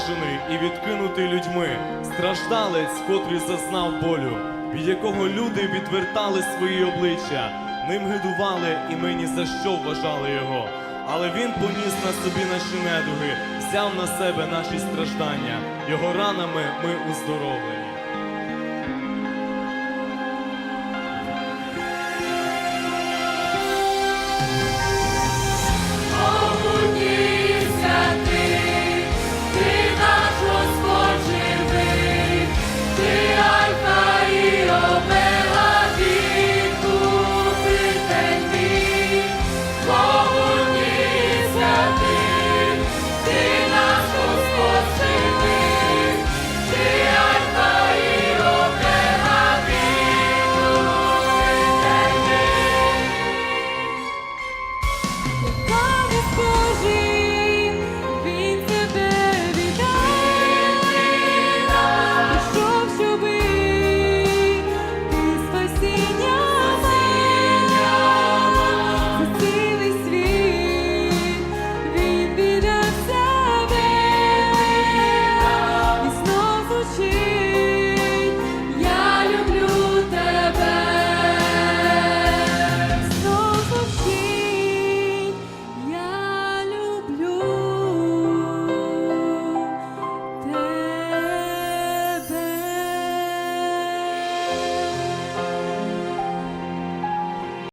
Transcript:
зневажений і відкинутий людьми, страждалець, котрий зазнав болю, від якого люди відвертали свої обличчя, ним гидували і ми ні за що вважали його. Але він поніс на собі наші недуги, взяв на себе наші страждання. Його ранами ми уздоровлені.